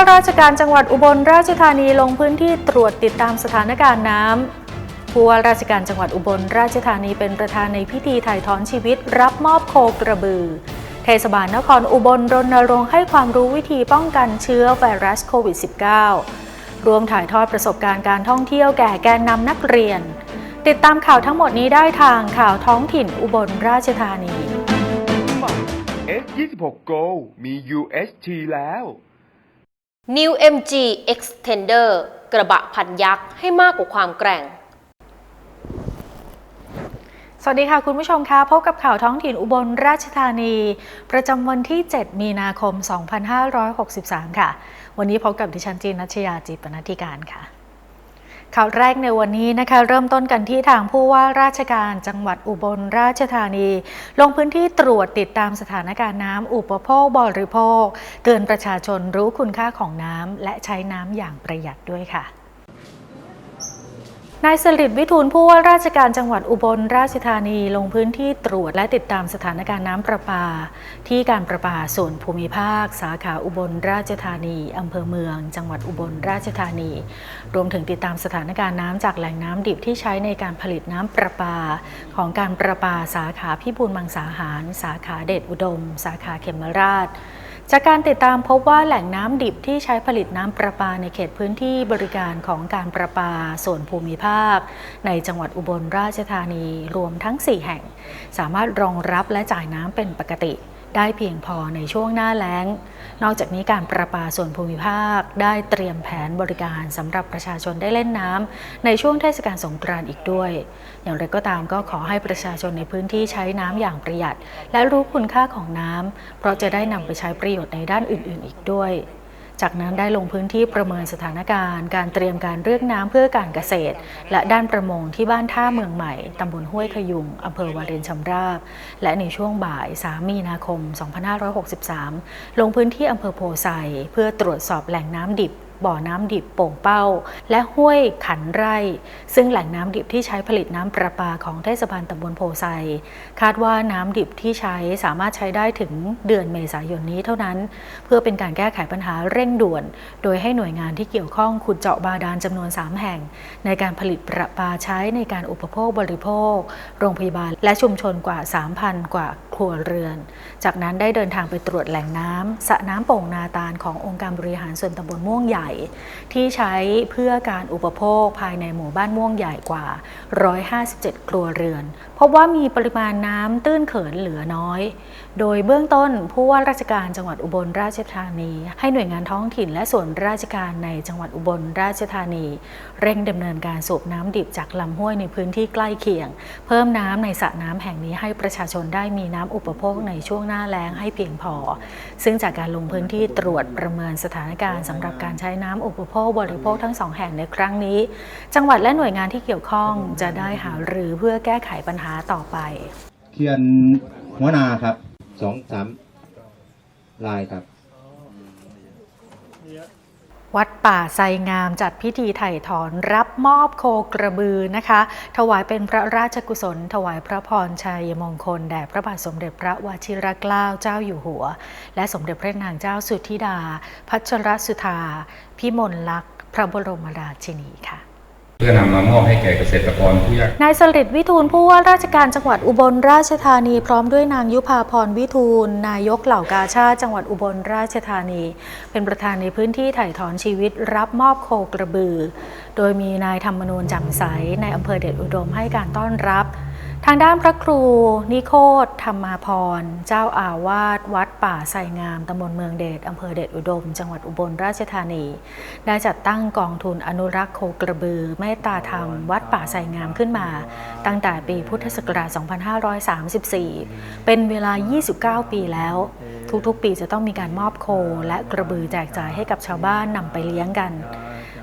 ว่าราชการจังหวัดอุบลราชธานีลงพื้นที่ตรวจติดตามสถานการณ์น้ำผู้ว่าราชการจังหวัดอุบลราชธานีเป็นประธานในพิธีถ่ายถอนชีวิต รับมอบโคกระบือ เทศบาลนครอุบลรณรงค์ให้ความรู้วิธีป้องกันเชื้อไวรัสโควิด -19 รวมถ่ายทอดประสบการณ์การท่องเที่ยวแก่แกนนำนักเรียน ติดตามข่าวทั้งหมดนี้ได้ทางข่าวท้องถิ่นอุบลราชธานี S26 Go มี UHT แล้ว New MG Extender กระบะพันยักษ์ให้มากกว่าความแกร่ง สวัสดีค่ะคุณผู้ชมคะพบกับข่าวท้องถิ่นอุบลราชธานี ประจำวันที่ 7 มีนาคม 2563 ค่ะ วันนี้พบกับดิฉันจีนนัชยาจิตปนธิการค่ะ ข่าวแรกในวันนี้นะคะเริ่มต้นกันที่ทางผู้ว่าราชการจังหวัดอุบลราชธานี ลงพื้นที่ตรวจติดตามสถานการณ์น้ำอุปโภคบริโภค เตือนประชาชนรู้คุณค่าของน้ำและใช้น้ำอย่างประหยัดด้วยค่ะ นายสลิดวิทูลผู้ว่าราชการจังหวัดอุบลราชธานีลงพื้นที่ตรวจและติดตามสถานการณ์น้ำประปา ที่การประปาส่วนภูมิภาค สาขาอุบลราชธานีอำเภอเมือง จังหวัดอุบลราชธานี รวมถึงติดตามสถานการณ์น้ำจากแหล่งน้ำดิบที่ใช้ในการผลิตน้ำประปา ของการประปาสาขาพิบูลมังสาหาร สาขาเดชอุดม สาขาเขมราช จากการติดตามพบว่าแหล่งน้ำดิบที่ใช้ผลิตน้ำประปาในเขตพื้นที่บริการของการประปาส่วนภูมิภาค ในจังหวัดอุบลราชธานีรวมทั้ง 4 แห่ง สามารถรองรับและจ่ายน้ำเป็นปกติ ได้เพียงพอในช่วงหน้าแล้ง นอกจากนี้การประปาส่วนภูมิภาค ได้เตรียมแผนบริการสำหรับประชาชนได้เล่นน้ำในช่วงเทศกาลสงกรานต์อีกด้วย อย่างไรก็ตามก็ขอให้ประชาชนในพื้นที่ใช้น้ำอย่างประหยัด และรู้คุณค่าของน้ำเพราะจะได้นำไปใช้ประโยชน์ในด้านอื่น ๆ อีกด้วย จากนั้นได้ลงพื้นที่ประเมินสถานการณ์ การเตรียมการเรื่องน้ำเพื่อการเกษตร และด้านประมงที่บ้านท่าเมืองใหม่ตำบลห้วยขยุงอำเภอวารินชำราบ และในช่วงบ่าย 3 มีนาคม 2563 ลงพื้นที่อำเภอโพไซเพื่อตรวจสอบแหล่งน้ำดิบ บ่อน้ำดิบโป่งเป้า และห้วยขันไร่ ซึ่งแหล่งน้ำดิบที่ใช้ผลิตน้ำประปาของเทศบาลตำบลโพไซ คาดว่าน้ำดิบที่ใช้สามารถใช้ได้ถึงเดือนเมษายนนี้เท่านั้น เพื่อเป็นการแก้ไขปัญหาเร่งด่วน โดยให้หน่วยงานที่เกี่ยวข้องขุดเจาะบาดาลจำนวน 3 แห่ง ในการผลิตประปาใช้ในการอุปโภคบริโภค โรงพยาบาล และชุมชนกว่า 3,000 กว่าครัวเรือน จากนั้นได้เดินทางไปตรวจแหล่งน้ำสระน้ำโป่งนาตาลขององค์การบริหารส่วนตำบลม่วงใหญ่ที่ใช้เพื่อการอุปโภคภายในหมู่บ้านม่วงใหญ่กว่า 157 ครัวเรือน พบว่ามีปริมาณน้ำตื้นเขินเหลือน้อย โดยเบื้องต้นผู้ว่าราชการจังหวัดอุบลราชธานี ให้หน่วยงานท้องถิ่นและส่วนราชการในจังหวัดอุบลราชธานี เร่งดำเนินการสูบน้ำดิบจากลำห้วยในพื้นที่ใกล้เคียง เพิ่มน้ำในสระน้ำแห่งนี้ให้ประชาชนได้มีน้ำอุปโภคในช่วงหน้าแล้งให้เพียงพอ ซึ่งจากการลงพื้นที่ตรวจประเมินสถานการณ์สำหรับการใช้น้ำอุปโภคบริโภคทั้งสองแห่งในครั้งนี้ จังหวัดและหน่วยงานที่เกี่ยวข้องจะได้หารือเพื่อแก้ไขปัญหาต่อไป เขียนหัวหนาครับสองสามลายครับ วัดป่าไซงามจัดพิธีไถ่ถอนรับมอบโคกระบือนะคะ ถวายเป็นพระราชกุศล ถวายพระพรชัยมงคลแด่พระบาทสมเด็จพระวชิรเกล้าเจ้าอยู่หัว และสมเด็จพระนางเจ้าสุธิดา พัชรสุธาพิมลลักษณ์พระบรมราชินีค่ะ เพื่อนำมามอบให้แก่เกษตรกรผู้ยากนายสลิดวิทูลผู้ว่าราชการจังหวัดอุบลราชธานี พร้อมด้วยนางยุพาพรวิทูล นายกเหล่ากาชาติจังหวัดอุบลราชธานี เป็นประธานในพื้นที่ถ่ายถอนชีวิตรับมอบโคกระบือ โดยมีนายธรรมนูญจำใสในอำเภอเดชอุดมให้การต้อนรับ ทางด้านพระครูนิโคตธรรมาพร เจ้าอาวาสวัดป่าไสงามตำบลเมืองเดชอำเภอเดชอุดม จังหวัดอุบลราชธานี ได้จัดตั้งกองทุนอนุรักษ์โคกระบือเมตตาธรรม วัดป่าไสงามขึ้นมา ตั้งแต่ปีพุทธศักราช 2534 เป็นเวลา 29 ปีแล้ว ทุกๆ ปีจะต้องมีการมอบโค และกระบือแจกจ่ายให้กับชาวบ้านนำไปเลี้ยงกัน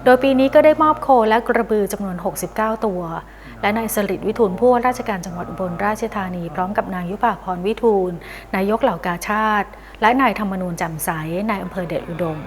โดยปีนี้ก็ได้มอบโคและกระบือจำนวน 69 ตัว และนายสลิดวิทูลผู้ว่าราชการจังหวัดอุบลราชธานี พร้อมกับนางยุภาพรวิทูลนายกเหล่ากาชาติและนายธรรมนูญจำใสนายอำเภอเดชอุดม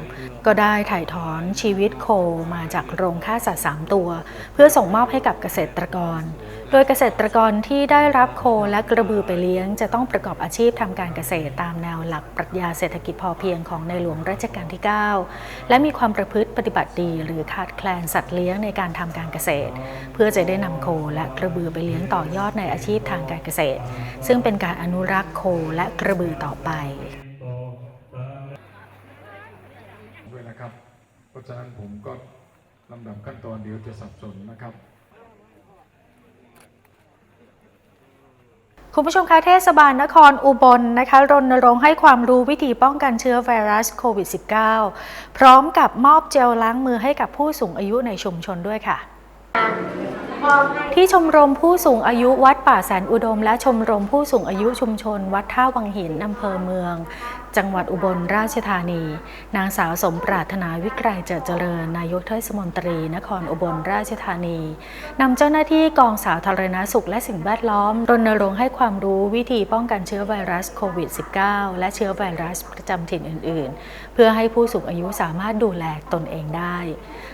ก็ได้ถ่ายถอนชีวิตโคมาจากโรงฆ่าสัตว์สามตัว เพื่อส่งมอบให้กับเกษตรกร โดยเกษตรกรที่ได้รับโคและกระบือไปเลี้ยง จะต้องประกอบอาชีพทำการเกษตรตามแนวหลักปรัชญาเศรษฐกิจพอเพียงของในหลวงรัชกาลที่ 9 และมีความประพฤติปฏิบัติดี หรือขาดแคลนสัตว์เลี้ยงในการทำการเกษตร เพื่อจะได้นำโคและกระบือไปเลี้ยงต่อยอดในอาชีพทางการเกษตร ซึ่งเป็นการอนุรักษ์โคและกระบือต่อไป ด้วยนะครับ เพ ราะฉะนั้นผมก็ลำดับขั้นตอนเดี๋ยวจะสับสนนะครับ คุณผู้ชมคะเทศบาลนครอุบลนะคะรณรงค์ให้ความรู้วิธีป้องกันเชื้อไวรัสโควิด -19 พร้อมกับมอบเจลล้างมือให้กับผู้สูงอายุในชุมชนด้วยค่ะ ที่ชมรมผู้สูงอายุวัดป่าแสนอุดม และชมรมผู้สูงอายุชุมชน วัดท่าวังหินอำเภอเมือง จังหวัดอุบลราชธานี นางสาวสมปรารถนาวิกรายเจิดเจริญ นายกเทศมนตรี นครอุบลราชธานีนำเจ้าหน้าที่กองสาธารณสุขและสิ่งแวดล้อมรณรงค์ให้ความรู้วิธีป้องกันเชื้อไวรัสโควิด -19 และเชื้อไวรัสประจำถิ่นอื่น ๆ พื่อให้ผู้สูงอายุสามารถดูแลตนเองได้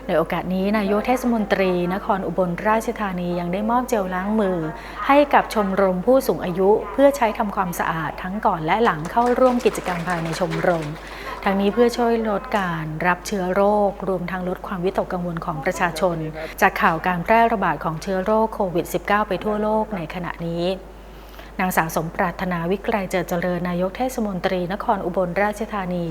ในโอกาสนี้นายกเทศมนตรี นครอุบลราชธานียังได้มอบเจลล้างมือ ให้กับชมรมผู้สูงอายุ เพื่อใช้ทำความสะอาดทั้งก่อนและหลังเข้าร่วมกิจกรรมภายในชมรม ทั้งนี้เพื่อช่วยลดการรับเชื้อโรค รวมทั้งลดความวิตกกังวลของประชาชน จากข่าวการแพร่ระบาดของเชื้อโรคโควิด -19 ไปทั่วโลกในขณะนี้ นางสาวสมปรารถนาวิกรายเจิญเจริญนายกเทศมนตรีนครอุบลราชธานี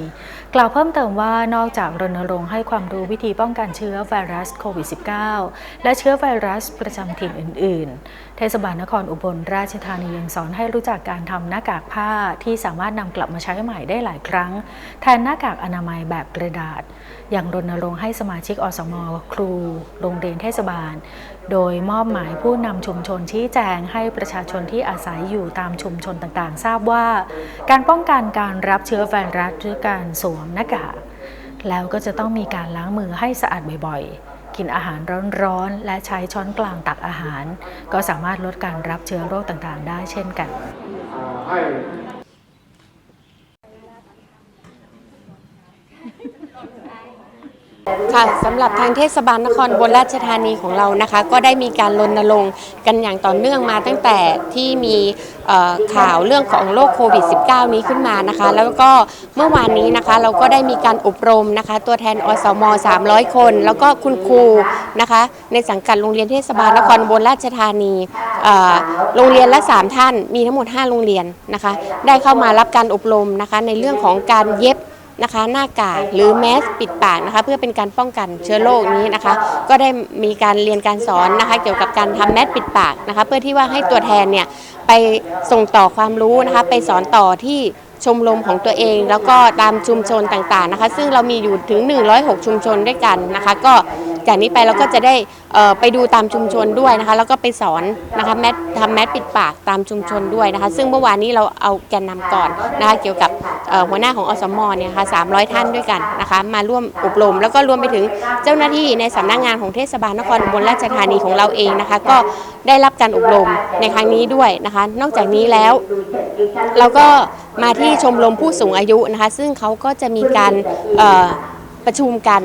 กล่าวเพิ่มเติมว่านอกจากรณรงค์ให้ความรู้วิธีป้องกันเชื้อไวรัสโควิด -19 และเชื้อไวรัสประจำถิ่นอื่น ๆเทศบาลนครอุบลราชธานียังสอนให้รู้จักการทำหน้ากากผ้าที่สามารถนำกลับมาใช้ใหม่ได้หลายครั้ง แทนหน้ากากอนามัยแบบกระดาษ อย่างรณรงค์ให้สมาชิกอสม ครู โรงเรียนเทศบาล โดยมอบหมายผู้นำชุมชนชี้แจงให้ประชาชนที่อาศัยอยู่ตามชุมชนต่างๆ ทราบว่า การป้องกันการรับเชื้อไวรัสด้วยการสวมหน้ากากแล้วก็จะต้องมีการล้างมือให้สะอาดบ่อยๆ กินอาหารร้อนๆ และใช้ช้อนกลางตักอาหาร ก็สามารถลดการรับเชื้อโรคต่างๆ ได้เช่นกัน ค่ะสำหรับทางเทศบาลนครอุบนราชธานีของเรานะคะ ก็ได้มีการรณรงค์กันอย่างต่อเนื่องมาตั้งแต่ที่มีข่าวเรื่องของโรคโควิด -19 นี้ขึ้นมานะคะ แล้วก็เมื่อวานนี้นะคะ เราก็ได้มีการอบรมนะคะ ตัวแทนอสม 300 คน แล้วก็คุณครูนะคะ ในสังกัดโรงเรียนเทศบาลนครอุบนราชธานีโรงเรียนละ 3 ท่านมีทั้งหมด 5 โรงเรียนนะคะ ได้เข้ามารับการอบรมนะคะในเรื่องของการเย็บ นะคะหน้ากากหรือแมสปิดปากนะคะ เพื่อเป็นการป้องกันเชื้อโรคนี้นะคะ ก็ได้มีการเรียนการสอนนะคะ เกี่ยวกับการทำแมสปิดปากนะคะ เพื่อที่ว่าให้ตัวแทนเนี่ยไปส่งต่อความรู้นะคะ ไปสอนต่อที่ชมรมของตัวเอง แล้วก็ตามชุมชนต่างๆนะคะ ซึ่งเรามีอยู่ถึง 106 ชุมชนด้วยกันนะคะ ก็ จากนี้ไปเราก็จะได้ไปดูตามชุมชนด้วยนะคะ แล้วก็ไปสอนนะคะแมสทำแมสปิดปากตามชุมชนด้วยนะคะ ซึ่งเมื่อวานนี้เราเอาแกนนำก่อนนะคะเกี่ยวกับหัวหน้าของอสมเนี่ยนะคะ300ท่านด้วยกันนะคะมาร่วมอบรม แล้วก็รวมไปถึงเจ้าหน้าที่ในสำนักงานของเทศบาลนครอุบลราชธานีของเราเองนะคะ ก็ได้รับการอบรมในครั้งนี้ด้วยนะคะ นอกจากนี้แล้ว เราก็มาที่ชมรมผู้สูงอายุนะคะ ซึ่งเขาก็จะมีการ ประชุมกัน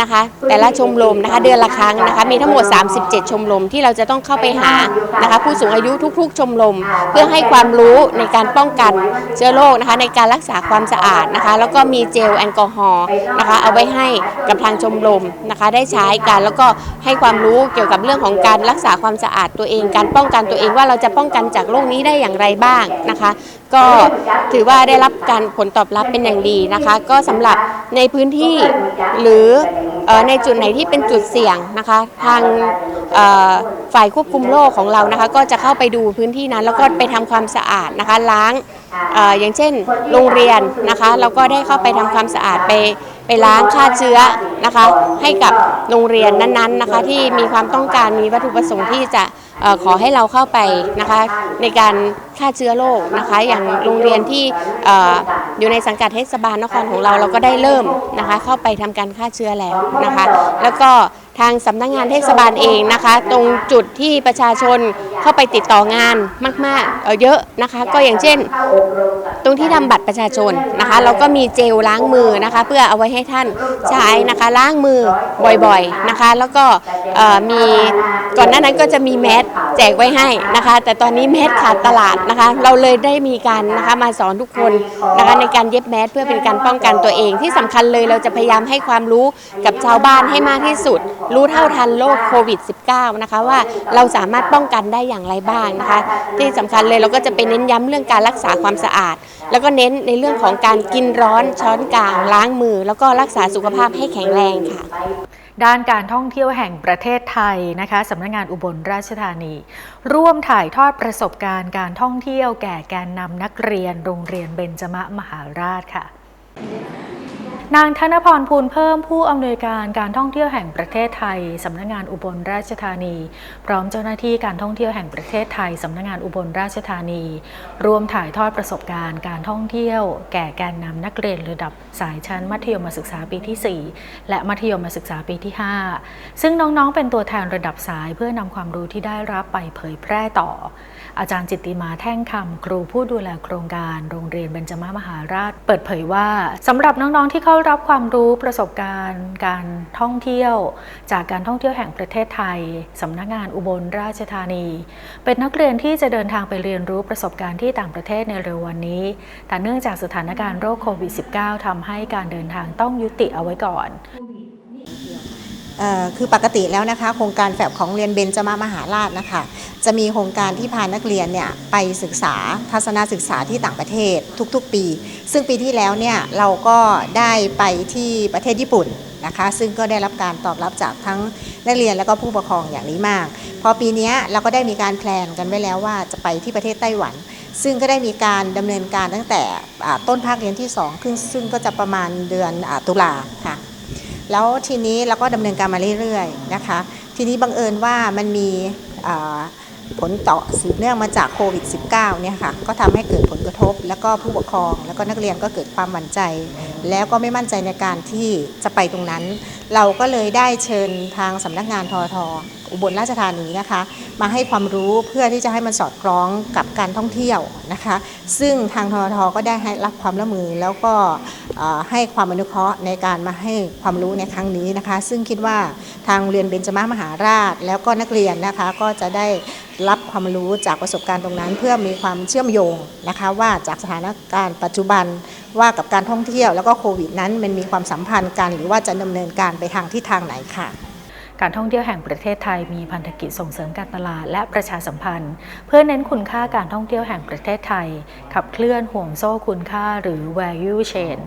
นะคะ แต่ละชมรมนะคะ เดือนละครั้งนะคะ มีทั้งหมด 37 ชมรมที่เราจะต้องเข้าไปหานะคะ ผู้สูงอายุทุกๆ ชมรมเพื่อให้ความรู้ในการป้องกันเชื้อโรคนะคะ ในการรักษาความสะอาดนะคะ แล้วก็มีเจลแอลกอฮอล์นะคะ เอาไว้ให้กับทางชมรมนะคะ ได้ใช้กันแล้วก็ให้ความรู้เกี่ยวกับเรื่องของการรักษาความสะอาดตัวเอง การป้องกันตัวเองว่าเราจะป้องกันจากโรคนี้ได้อย่างไรบ้างนะคะ ก็ถือว่าได้รับการผลตอบรับเป็นอย่างดีนะคะ ก็สำหรับในพื้นที่หรือในจุดไหนที่เป็นจุดเสี่ยงนะคะ ทางฝ่ายควบคุมโรคของเรานะคะ ก็จะเข้าไปดูพื้นที่นั้น แล้วก็ไปทำความสะอาดนะคะล้างอย่างเช่นโรงเรียนนะคะ เราก็ได้เข้าไปทำความสะอาดไปไปล้างฆ่าเชื้อนะคะ ให้กับโรงเรียนนั้นๆนะคะ ที่มีความต้องการมีวัตถุประสงค์ที่จะ ขอให้เราเข้าไปนะคะในการฆ่าเชื้อโรคนะคะอย่างโรงเรียนที่เอ่ออยู่ในสังกัดเทศบาลนครของเราเราก็ได้เริ่มนะคะเข้าไปทำการฆ่าเชื้อแล้วนะคะ แล้วก็ ทางสำนักงานเทศบาลเองนะคะ ตรงจุดที่ประชาชนเข้าไปติดต่องานมากๆเอ่อเยอะนะคะ ก็อย่างเช่น ตรงที่ทำบัตรประชาชนนะคะ เราก็มีเจลล้างมือนะคะ เพื่อเอาไว้ให้ท่านใช้นะคะล้างมือบ่อยๆนะคะ แล้วก็เอ่อมีก่อนหน้านั้นก็จะมีแมสแจกไว้ให้นะคะ แต่ตอนนี้แมสขาดตลาดนะคะ เราเลยได้มีการนะคะมาสอนทุกคนนะคะในการเย็บแมสเพื่อเป็นการป้องกันตัวเอง ที่สำคัญเลยเราจะพยายามให้ความรู้กับชาวบ้านให้มากที่สุด รู้เท่าทันโรคโควิด -19 นะคะว่าเราสามารถป้องกันได้อย่างไรบ้างนะคะ ที่สำคัญเลยเราก็จะไปเน้นย้ำเรื่องการรักษาความสะอาด แล้วก็เน้นในเรื่องของการกินร้อนช้อนกลางล้างมือ แล้วก็รักษาสุขภาพให้แข็งแรงค่ะ ด้านการท่องเที่ยวแห่งประเทศไทยนะคะสำนักงานอุบลราชธานี ร่วมถ่ายทอดประสบการณ์การท่องเที่ยวแก่แกนนำนักเรียนโรงเรียนเบญจมมหาราชค่ะ นางธนพรภูลเพิ่มผู้อำนวยการการท่องเที่ยวแห่งประเทศไทยสำนักงานอุบลราชธานี พร้อมเจ้าหน้าที่การท่องเที่ยวแห่งประเทศไทยสำนักงานอุบลราชธานี ร่วมถ่ายทอดประสบการณ์การท่องเที่ยว แก่แกนนำนักเรียนระดับสายชั้นมัธยมศึกษาปีที่ 4 และมัธยมศึกษาปีที่ 5 ซึ่งน้องๆ เป็นตัวแทนระดับสายเพื่อนำความรู้ที่ได้รับไปเผยแพร่ต่อ อาจารย์จิตติมาแท่งคำครูผู้ดูแลโครงการ โรงเรียนเบญจมามหาราช เปิดเผยว่าสำหรับน้องๆที่เข้ารับความรู้ประสบการณ์ การท่องเที่ยว จากการท่องเที่ยวแห่งประเทศไทยสำนักงานอุบลราชธานี เป็นนักเรียนที่จะเดินทางไปเรียนรู้ประสบการณ์ที่ต่างประเทศในเร็ววันนี้ แต่เนื่องจากสถานการณ์โรคโควิด -19 ทำให้การเดินทางต้องยุติเอาไว้ก่อน คือปกติแล้วนะคะ โครงการแฝบของเรียนเบญจมามหาราชนะคะ จะมีโครงการที่พานักเรียนเนี่ยไปศึกษาทัศนศึกษาที่ต่างประเทศทุกๆปี ซึ่งปีที่แล้วเนี่ยเราก็ได้ไปที่ประเทศญี่ปุ่นนะคะ ซึ่งก็ได้รับการตอบรับจากทั้งนักเรียนและก็ผู้ปกครองอย่างนี้มาก พอปีนี้เราก็ได้มีการแพลนกันไว้แล้วว่าจะไปที่ประเทศไต้หวัน ซึ่งก็ได้มีการดำเนินการตั้งแต่ต้นภาคเรียนที่2ซึ่งซึ่งก็จะประมาณเดือนอตุลาค่ะ แล้วทีนี้เราก็ดำเนินการมาเรื่อยๆนะคะ ทีนี้บังเอิญว่ามันมีผลต่อสืบเนื่องมาจากโควิด -19 เนี่ยค่ะก็ทำให้เกิดผลกระทบ แล้วก็ผู้ปกครอง แล้วก็นักเรียนก็เกิดความหวั่นใจ แล้วก็ไม่มั่นใจในการที่จะไปตรงนั้น เราก็เลยได้เชิญทางสำนักงานทอท อุบลราชธานีนะคะ มาให้ความรู้เพื่อที่จะให้มันสอดคล้องกับการท่องเที่ยวนะคะ ซึ่งทางททก็ได้ให้รับความร่วมมือแล้วก็ให้ความอนุเคราะห์ในการมาให้ความรู้ในครั้งนี้นะคะ ซึ่งคิดว่าทางเรียนเบญจมามหาราช แล้วก็นักเรียนนะคะก็จะได้รับความรู้จากประสบการณ์ตรงนั้น เพื่อมีความเชื่อมโยงนะคะว่าจากสถานการณ์ปัจจุบันว่ากับการท่องเที่ยวแล้วก็โควิดนั้นมันมีความสัมพันธ์กัน หรือว่าจะดำเนินการไปทางทิศทางไหนค่ะ การท่องเที่ยวแห่งประเทศไทยมีพันธกิจส่งเสริมการตลาดและประชาสัมพันธ์ เพื่อเน้นคุณค่าการท่องเที่ยวแห่งประเทศไทย ขับเคลื่อนห่วงโซ่คุณค่าหรือ value chain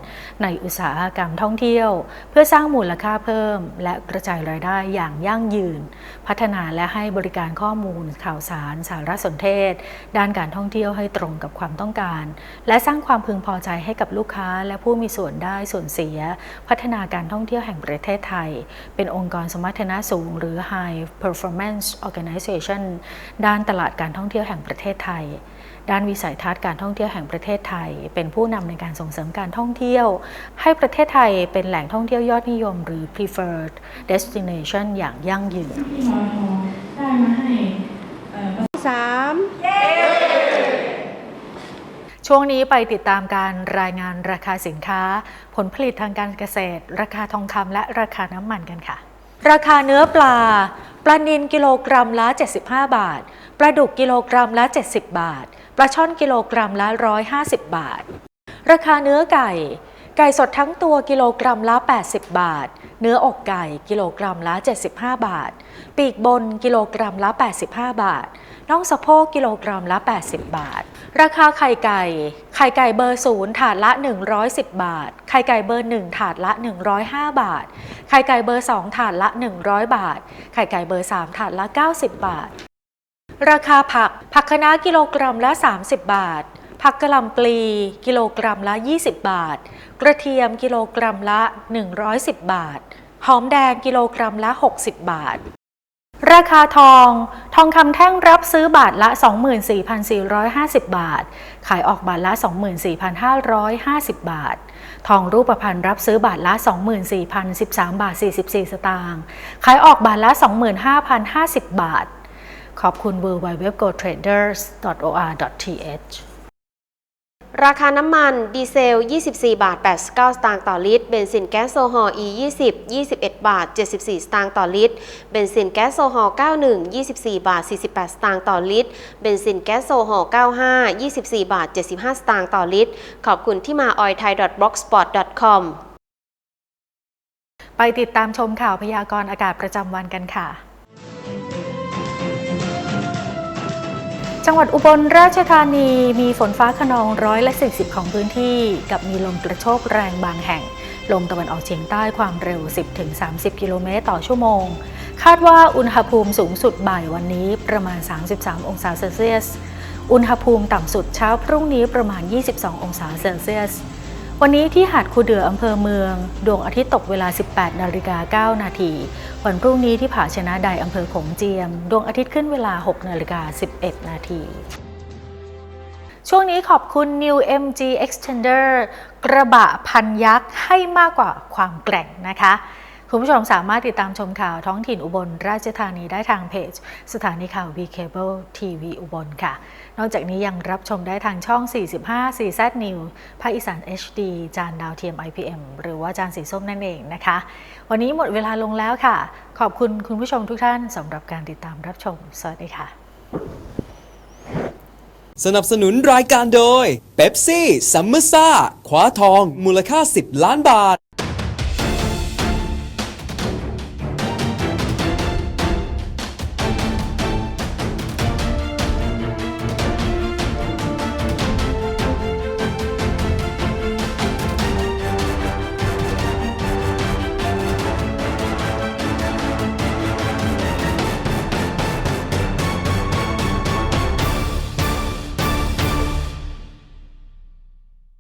ในอุตสาหกรรมท่องเที่ยว เพื่อสร้างมูลค่าเพิ่ม และกระจายรายได้อย่างยั่งยืน พัฒนาและให้บริการข้อมูล ข่าวสาร สารสนเทศ ด้านการท่องเที่ยวให้ตรงกับความต้องการ และสร้างความพึงพอใจให้กับลูกค้า และผู้มีส่วนได้ส่วนเสีย พัฒนาการท่องเที่ยวแห่งประเทศไทย เป็นองค์กรสมรรถนะสูง หรือ High Performance Organization ด้านตลาดการท่องเที่ยวแห่งประเทศไทย ด้านวิสัยทัศน์การท่องเที่ยวแห่งประเทศไทย เป็นผู้นำในการส่งเสริมการท่องเที่ยว ให้ประเทศไทยเป็นแหล่งท่องเที่ยวยอดนิยม หรือ preferred destination อย่างยั่งยืนช่วงนี้ไปติดตามการรายงานราคาสินค้า ผลผลิตทางการเกษตร ราคาทองคำและราคาน้ำมันกันค่ะ ราคาเนื้อปลา ปลานิลกิโลกรัมละ 75 บาท ปลาดุกกิโลกรัมละ 70 บาท ปลาช่อนกิโลกรัมละ 150 บาท ราคาเนื้อไก่ ไก่สดทั้งตัวกิโลกรัมละ 80 บาท เนื้ออกไก่กิโลกรัมละ 75 บาท ปีกบนกิโลกรัมละ 85 บาท น่องสะโพกกิโลกรัมละ 80 บาท ราคาไข่ไก่ ไข่ไก่เบอร์ศูนย์ถาดละ 110 บาท ไข่ไก่เบอร์ 1 ถาดละ 105 บาท ไข่ไก่เบอร์ 2 ถาดละ 100 บาท ไข่ไก่เบอร์ 3 ถาดละ 90 บาท ราคาผัก ผักคะน้ากิโลกรัมละ 30 บาท ผักกะหล่ำปลีกิโลกรัมละ 20 บาท กระเทียมกิโลกรัมละ 110 บาท หอมแดงกิโลกรัมละ 60 บาท ราคาทอง ทองคำแท่งรับซื้อบาทละ 24,450 บาท ขายออกบาทละ 24,550 บาท ทองรูปพรรณรับซื้อบาทละ 24,013 บาท 44 สตางค์ ขายออกบาทละ 25,050 บาท ขอบคุณ w w w g o t r a d e r s o r t h ราคาน้ำมันดีเซล 24 บาท 89 สตางค์ต่อลิตร เบนซินแก๊สโซฮอล์ E 20 21 บาท 74 สตางค์ต่อลิตร เบนซินแก๊สโซฮอล์ 91 24 บาท 48 สตางค์ต่อลิตร เบนซินแก๊สโซฮอล์ 95 24 บาท 75 สตางค์ต่อลิตร ขอบคุณที่มา oilthai.blogspot.com ไปติดตามชมข่าวพยากรณ์อากาศประจำวันกันค่ะ จังหวัดอุบลราชธานีมีฝนฟ้าขนองร้อยละ40 ของพื้นที่ กับมีลมกระโชกแรงบางแห่ง ลมตะวันออกเฉียงใต้ความเร็ว 10-30 กิโลเมตรต่อชั่วโมง คาดว่าอุณหภูมิสูงสุดบ่ายวันนี้ประมาณ 33 องศาเซลเซียส อุณหภูมิต่ำสุดเช้าพรุ่งนี้ประมาณ 22 องศาเซลเซียส วันนี้ที่หาดคูเดืออำเภอเมือง ดวงอาทิตย์ตกเวลา 18นาฬิกา9นาทีวันพรุ่งนี้ที่ผาชนะใดอำเภอโขงเจียม ดวงอาทิตย์ขึ้นเวลา 6นาฬิกา11นาทีช่วงนี้ขอบคุณ New MG Extender กระบะพันยักษ์ให้มากกว่าความแกร่งนะคะ คุณผู้ชมสามารถติดตามชมข่าวท้องถิ่นอุบลราชธานีได้ทางเพจ สถานีข่าว V Cable TV อุบลค่ะ นอกจากนี้ยังรับชมได้ทางช่อง 45 4Z New ภาคอีสาน HD จานดาวเทียม IPM หรือว่าจานสีส้มนั่นเองนะคะ วันนี้หมดเวลาลงแล้วค่ะ ขอบคุณคุณผู้ชมทุกท่านสำหรับการติดตามรับชม สวัสดีค่ะ สนับสนุนรายการโดยเบปซี่ซัมเมอร์ซ่าคว้าทอง มูลค่า 10 ล้านบาท